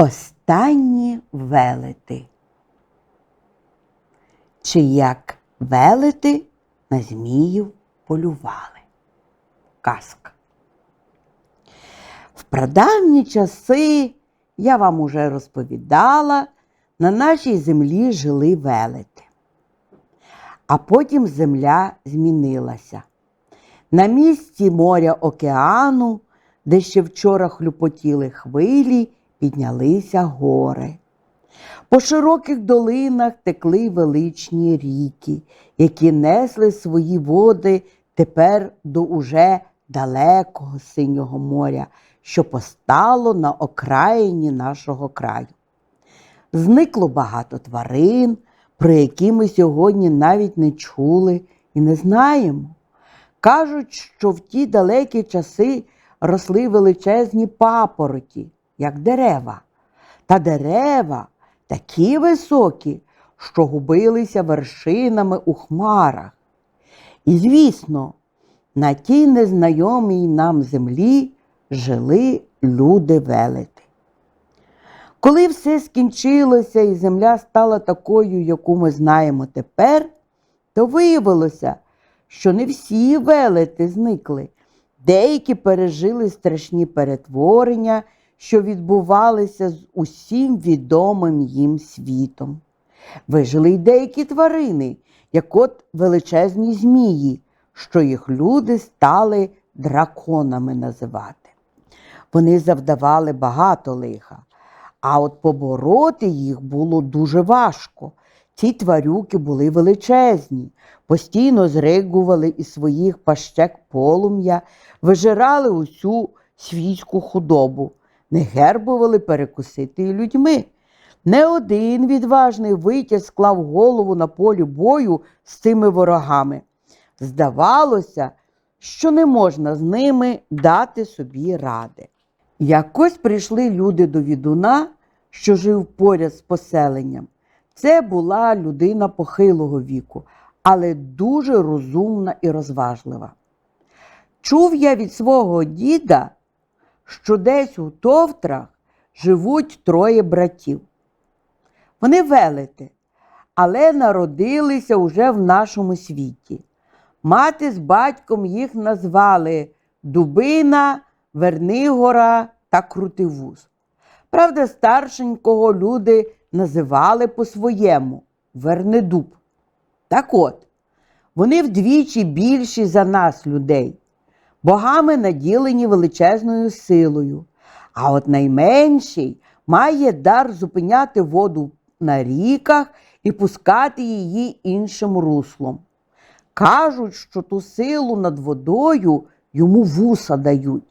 Останні велети. Чи як велети на зміїв полювали? Казка. В прадавні часи, я вам уже розповідала, на нашій землі жили велети. А потім земля змінилася. На місці моря океану, де ще вчора хлюпотіли хвилі, піднялися гори. По широких долинах текли величні ріки, які несли свої води тепер до уже далекого синього моря, що постало на окраїні нашого краю. Зникло багато тварин, про які ми сьогодні навіть не чули і не знаємо. Кажуть, що в ті далекі часи росли величезні папороті, як дерева. Та дерева такі високі, що губилися вершинами у хмарах. І, звісно, на тій незнайомій нам землі жили люди велети. Коли все скінчилося і земля стала такою, яку ми знаємо тепер, то виявилося, що не всі велети зникли. Деякі пережили страшні перетворення, що відбувалися з усім відомим їм світом. Вижили й деякі тварини, як от величезні змії, що їх люди стали драконами називати. Вони завдавали багато лиха, а от побороти їх було дуже важко. Ці тварюки були величезні, постійно зригували із своїх пащек полум'я, вижирали усю свійську худобу, не гербували перекусити і людьми. Не один відважний витязь склав голову на полі бою з цими ворогами. Здавалося, що не можна з ними дати собі ради. Якось прийшли люди до відуна, що жив поряд з поселенням. Це була людина похилого віку, але дуже розумна і розважлива. Чув я від свого діда, що десь у товтрах живуть троє братів. Вони велети, але народилися уже в нашому світі. Мати з батьком їх назвали Дубина, Вернигора та Крутивуз. Правда, старшенького люди називали по-своєму Вернедуб. Так от, вони вдвічі більші за нас, людей, богами наділені величезною силою. А от найменший має дар зупиняти воду на ріках і пускати її іншим руслом. Кажуть, що ту силу над водою йому вуса дають.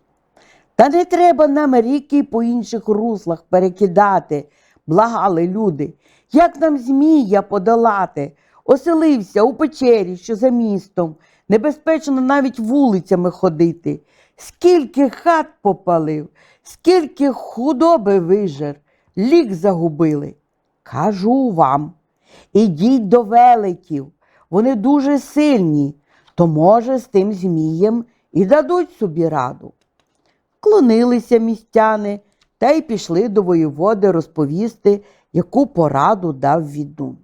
Та не треба нам ріки по інших руслах перекидати, благали люди. Як нам змія подолати? Оселився у печері, що за містом, небезпечно навіть вулицями ходити. Скільки хат попалив, скільки худоби вижер, лік загубили. Кажу вам, ідіть до великів, вони дуже сильні, то, може, з тим змієм і дадуть собі раду. Клонилися містяни та й пішли до воєводи розповісти, яку пораду дав відун.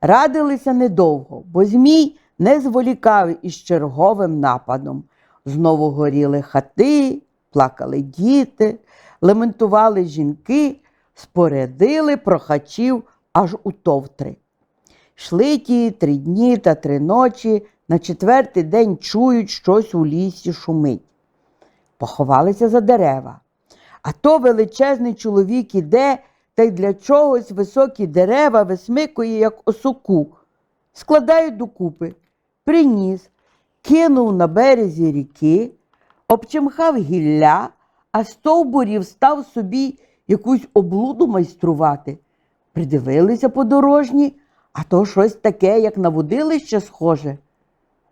Радилися недовго, бо Змій не зволікав із черговим нападом. Знову горіли хати, плакали діти, лементували жінки, спорядили прохачів аж у товтри. Йшли ті три дні та три ночі, на четвертий день чують, щось у лісі шумить. Поховалися за дерева. А то величезний чоловік іде та й для чогось високі дерева висмикує, як осоку, складають докупи, приніс, кинув на березі ріки, обчимхав гілля, а стовбурів став собі якусь облуду майструвати. Придивилися подорожні, а то щось таке, як на водилище схоже.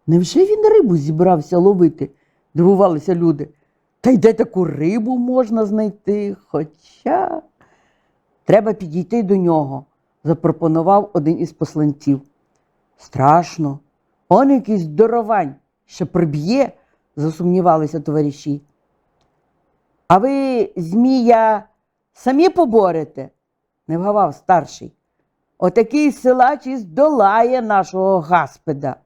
Невже він рибу зібрався ловити? дивувалися люди. Та й де таку рибу можна знайти? Хоча треба підійти до нього, запропонував один із посланців. Страшно, он якийсь здоровань, ще приб'є, засумнівалися товариші. А ви, Змія, самі поборете? не вгавав старший. Отакий силач і здолає нашого гаспеда.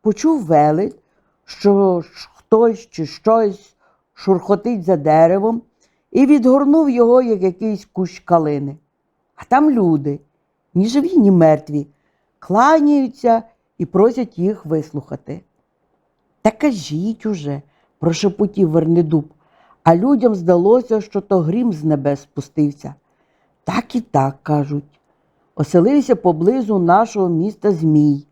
Почув велет, що хтось чи щось шурхотить за деревом і відгорнув його, як якийсь кущ калини. А там люди, ні живі, ні мертві, кланяються і просять їх вислухати. Та кажіть уже, прошепотів Вернедуб, а людям здалося, що то грім з небес спустився. Так і так кажуть. Оселився поблизу нашого міста Змій.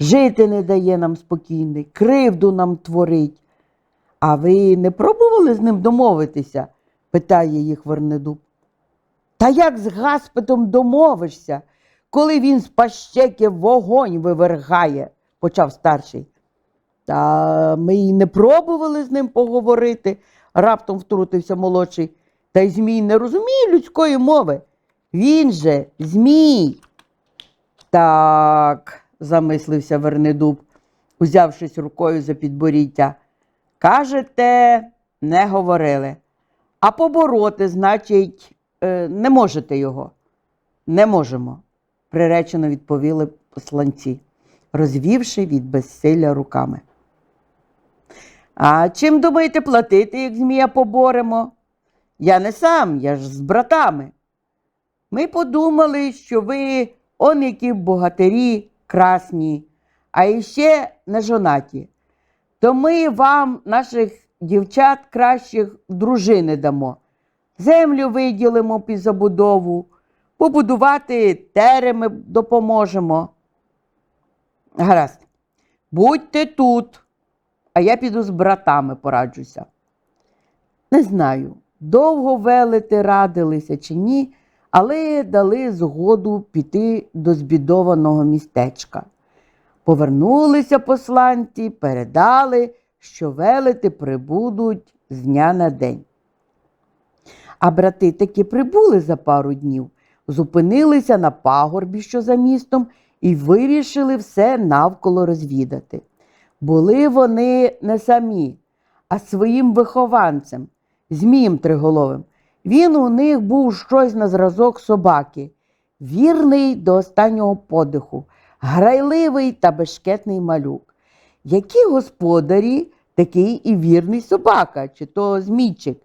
Жити не дає нам спокійний, кривду нам творить. А ви не пробували з ним домовитися? питає їх Вернедуб. Та як з Гаспетом домовишся, коли він з пащеки вогонь вивергає, почав старший. Та ми й не пробували з ним поговорити, раптом втрутився молодший. Та й Змій не розуміє людської мови. Він же Змій. Так, замислився Вернедуб, узявшись рукою за підборіття. Кажете, не говорили. А побороти, значить, е, не можете його. Не можемо, приречено відповіли посланці, розвівши від безсилля руками. А чим думаєте платити, як змія поборемо? Я не сам, я ж з братами. Ми подумали, що ви он які богатирі красні, а іще не жонаті. То ми вам, наших дівчат, кращих дружини дамо. Землю виділимо під забудову, побудувати тереми допоможемо. Гаразд, будьте тут, а я піду з братами пораджуся. Не знаю, довго велити радилися чи ні, але дали згоду піти до збідованого містечка. Повернулися посланці, передали, що велети прибудуть з дня на день. А брати таки прибули за пару днів, зупинилися на пагорбі, що за містом, і вирішили все навколо розвідати. Були вони не самі, а своїм вихованцем, Змієм Триголовим. Він у них був щось на зразок собаки, вірний до останнього подиху, грайливий та бешкетний малюк. Які господарі, такий і вірний собака, чи то змійчик.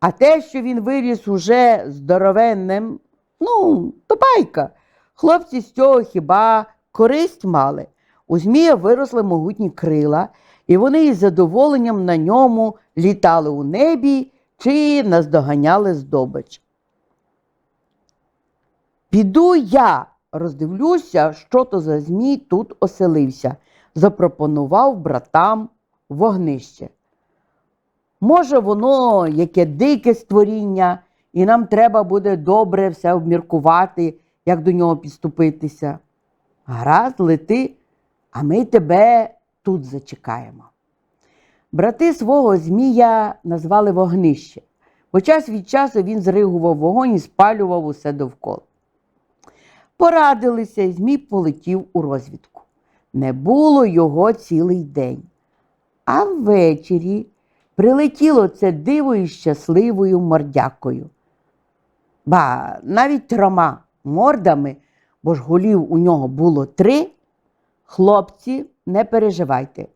А те, що він виріс уже здоровенним, ну, то байка. Хлопці з цього хіба користь мали. У Змія виросли могутні крила, і вони із задоволенням на ньому літали у небі чи наздоганяли здобич. Піду я, роздивлюся, що то за Змій тут оселився, запропонував братам вогнище. Може, воно яке дике створіння, і нам треба буде добре все обміркувати, як до нього підступитися. Гаразд, лети, а ми тебе тут зачекаємо. Брати свого Змія назвали вогнище, бо час від часу він зригував вогонь і спалював усе довкола. Порадилися, і Змій полетів у розвідку. Не було його цілий день. А ввечері прилетіло це диво із щасливою мордякою. Ба, навіть трьома мордами, бо ж голів у нього було три. Хлопці, не переживайте.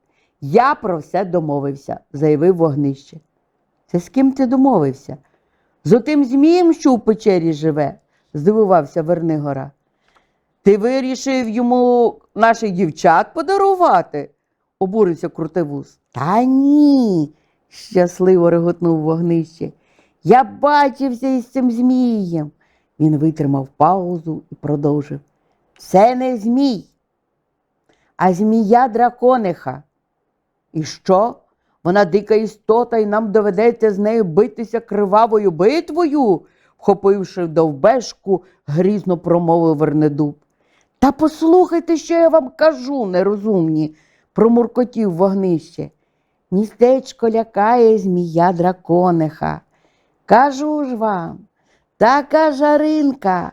Я про все домовився, заявив вогнище. Це з ким ти домовився? З отим Змієм, що у печері живе, здивувався Вернигора. Ти вирішив йому наших дівчат подарувати? обурився Крутивус. Та ні, щасливо реготнув вогнище. Я бачився із цим Змієм. Він витримав паузу і продовжив. Це не Змій, а змія дракониха. І що? Вона дика істота, і нам доведеться з нею битися кривавою битвою, вхопивши довбешку, грізно промовив Вернедуб. Та послухайте, що я вам кажу, нерозумні, промуркотів вогнище. Містечко лякає змія дракониха. Кажу ж вам, така жаринка,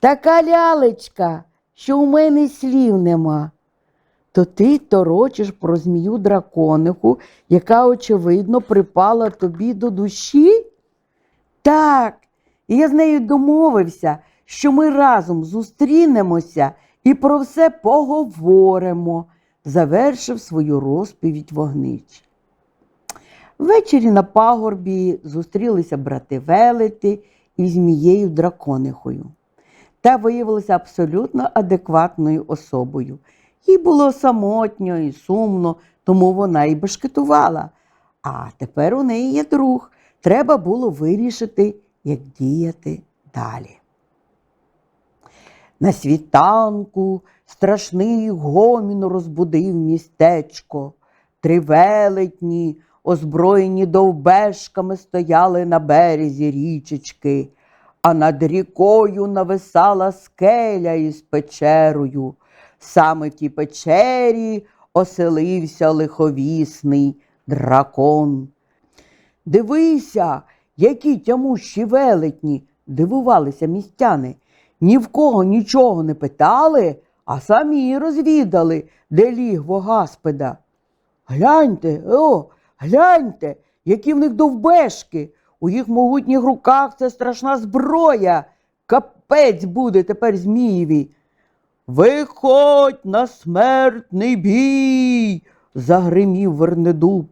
така лялечка, що у мене слів нема. То ти торочиш про змію дракониху, яка, очевидно, припала тобі до душі? Так, і я з нею домовився, що ми разом зустрінемося і про все поговоримо, завершив свою розповідь вогнич. Ввечері на пагорбі зустрілися брати Велети із змією драконихою. Та виявилася абсолютно адекватною особою. Їй було самотньо і сумно, тому вона і бешкетувала. А тепер у неї є друг. Треба було вирішити, як діяти далі. На світанку страшний гомін розбудив містечко. Три велетні, озброєні довбешками, стояли на березі річечки, а над рікою нависала скеля із печерою. Саме в тій печері оселився лиховісний дракон. Дивися, які тямущі велетні, дивувалися містяни. Ні в кого нічого не питали, а самі розвідали, де лігво гаспеда. Гляньте, о, гляньте, які в них довбешки. У їх могутніх руках це страшна зброя. Капець буде тепер Змієві. Виходь на смертний бій, загримів Вернедуб.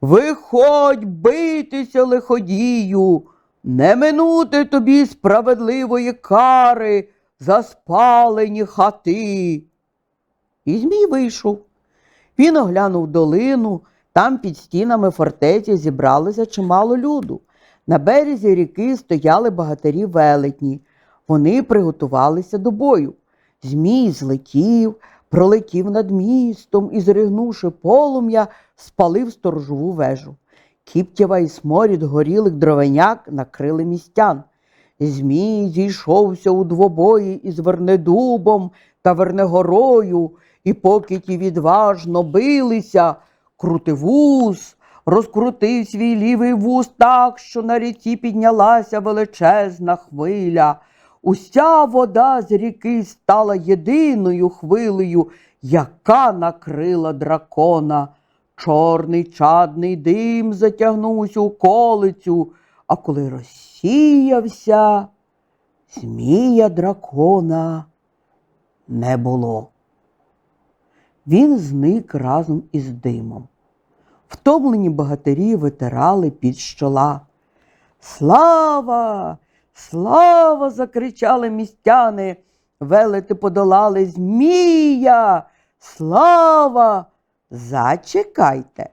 Виходь битися лиходію, не минути тобі справедливої кари за спалені хати. І Змій вийшов. Він оглянув долину, там під стінами фортеці зібралося чимало люду. На березі ріки стояли багатирі велетні. Вони приготувалися до бою. Змій злетів, пролетів над містом і, зригнувши полум'я, спалив сторожову вежу. Кіптєва і сморід горілих дровеняк накрили містян. Змій зійшовся у двобої із Вернедубом та Вернегорою, і поки ті відважно билися, крутивус розкрутив свій лівий вуз так, що на ріці піднялася величезна хвиля. Уся вода з ріки стала єдиною хвилею, яка накрила дракона. Чорний чадний дим затягнувся у колицю, а коли розсіявся, змія дракона не було. Він зник разом із димом. Втомлені богатирі витирали під щола. Слава! Слава! закричали містяни. Велети подолали Змія! Слава! Зачекайте.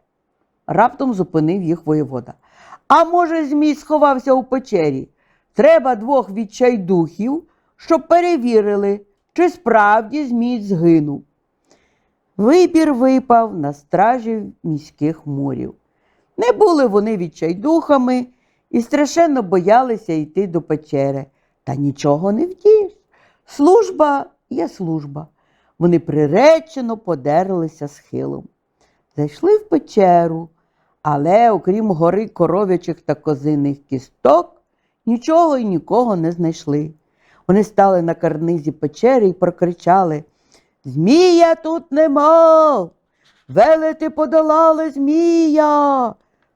Раптом зупинив їх воєвода. А може, Змій сховався у печері? Треба двох відчайдухів, щоб перевірили, чи справді Змій згинув. Вибір випав на стражі міських мурів. Не були вони відчайдухами і страшенно боялися йти до печери. Та нічого не вдієш. Служба є служба. Вони приречено подерлися схилом. Зайшли в печеру, але, окрім гори коров'ячих та козиних кісток, нічого і нікого не знайшли. Вони стали на карнизі печери і прокричали Змія тут нема. Велети подолали Змія.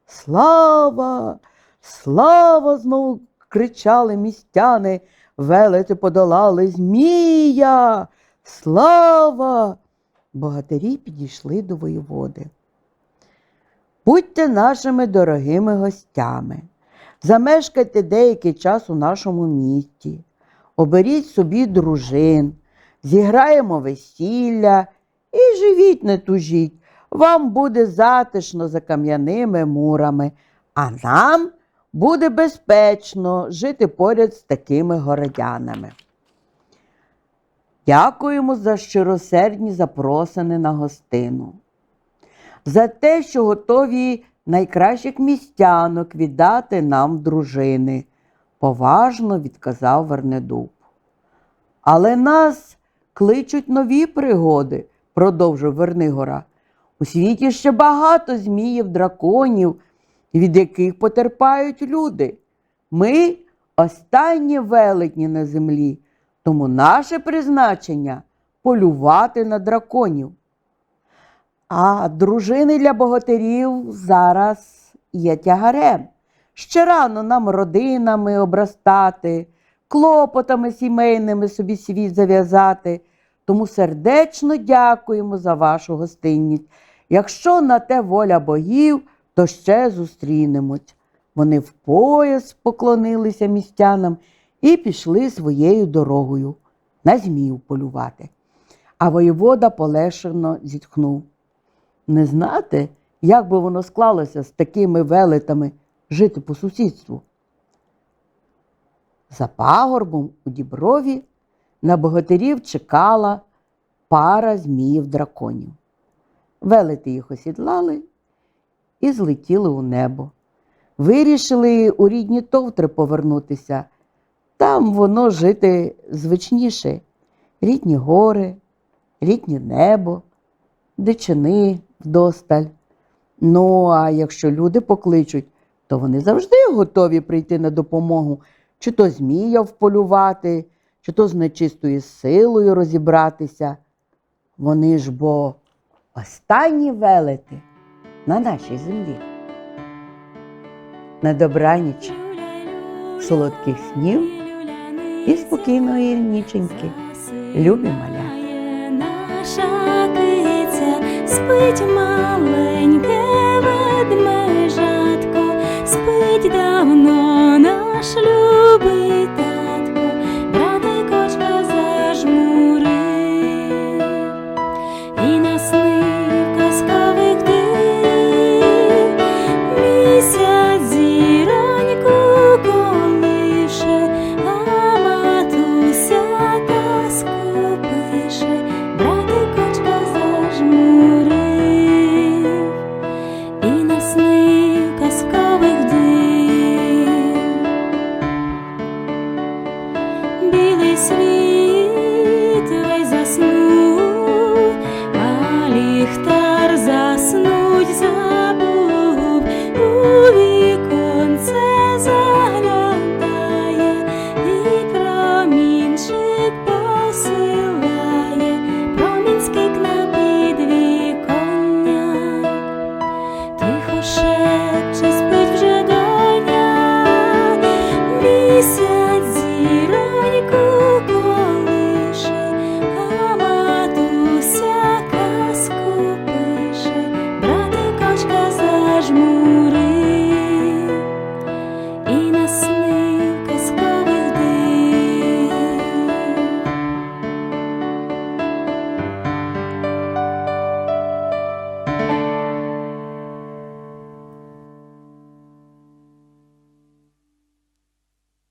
Слава, слава! знову кричали містяни. Велети подолали Змія. Слава! Богатирі підійшли до воєводи. Будьте нашими дорогими гостями, замешкайте деякий час у нашому місті, оберіть собі дружин, зіграємо весілля і живіть, не тужіть. Вам буде затишно за кам'яними мурами, а нам буде безпечно жити поряд з такими городянами. Дякуємо за щиросердні запросини на гостину. за те, що готові найкращих містянок віддати нам дружини, поважно відказав Вернедуб. Але нас кличуть нові пригоди, продовжив Вернигора. У світі ще багато зміїв, драконів, від яких потерпають люди. Ми останні велетні на землі, тому наше призначення полювати на драконів. А дружини для богатирів зараз є тягарем. Ще рано нам родинами обростати, клопотами сімейними собі світ зав'язати. Тому сердечно дякуємо за вашу гостинність. Якщо на те воля богів, то ще зустрінемось. Вони в пояс поклонилися містянам і пішли своєю дорогою на змію полювати. А воєвода полегшено зітхнув. Не знати, як би воно склалося з такими велетами жити по сусідству. За пагорбом у діброві на богатирів чекала пара зміїв драконів. Велети їх осідлали і злетіли у небо. Вирішили у рідні товтри повернутися. Там воно жити звичніше. Рідні гори, рідні небо, дичини вдосталь. Ну, а якщо люди покличуть, то вони завжди готові прийти на допомогу, чи то змія вполювати, чи то з нечистою силою розібратися. Вони ж бо останні велети на нашій землі. На добраніч, солодких снів і спокійної ніченьки. Любі маля. Наша киця спить маленьке ведмежатко, спить давно наш люб.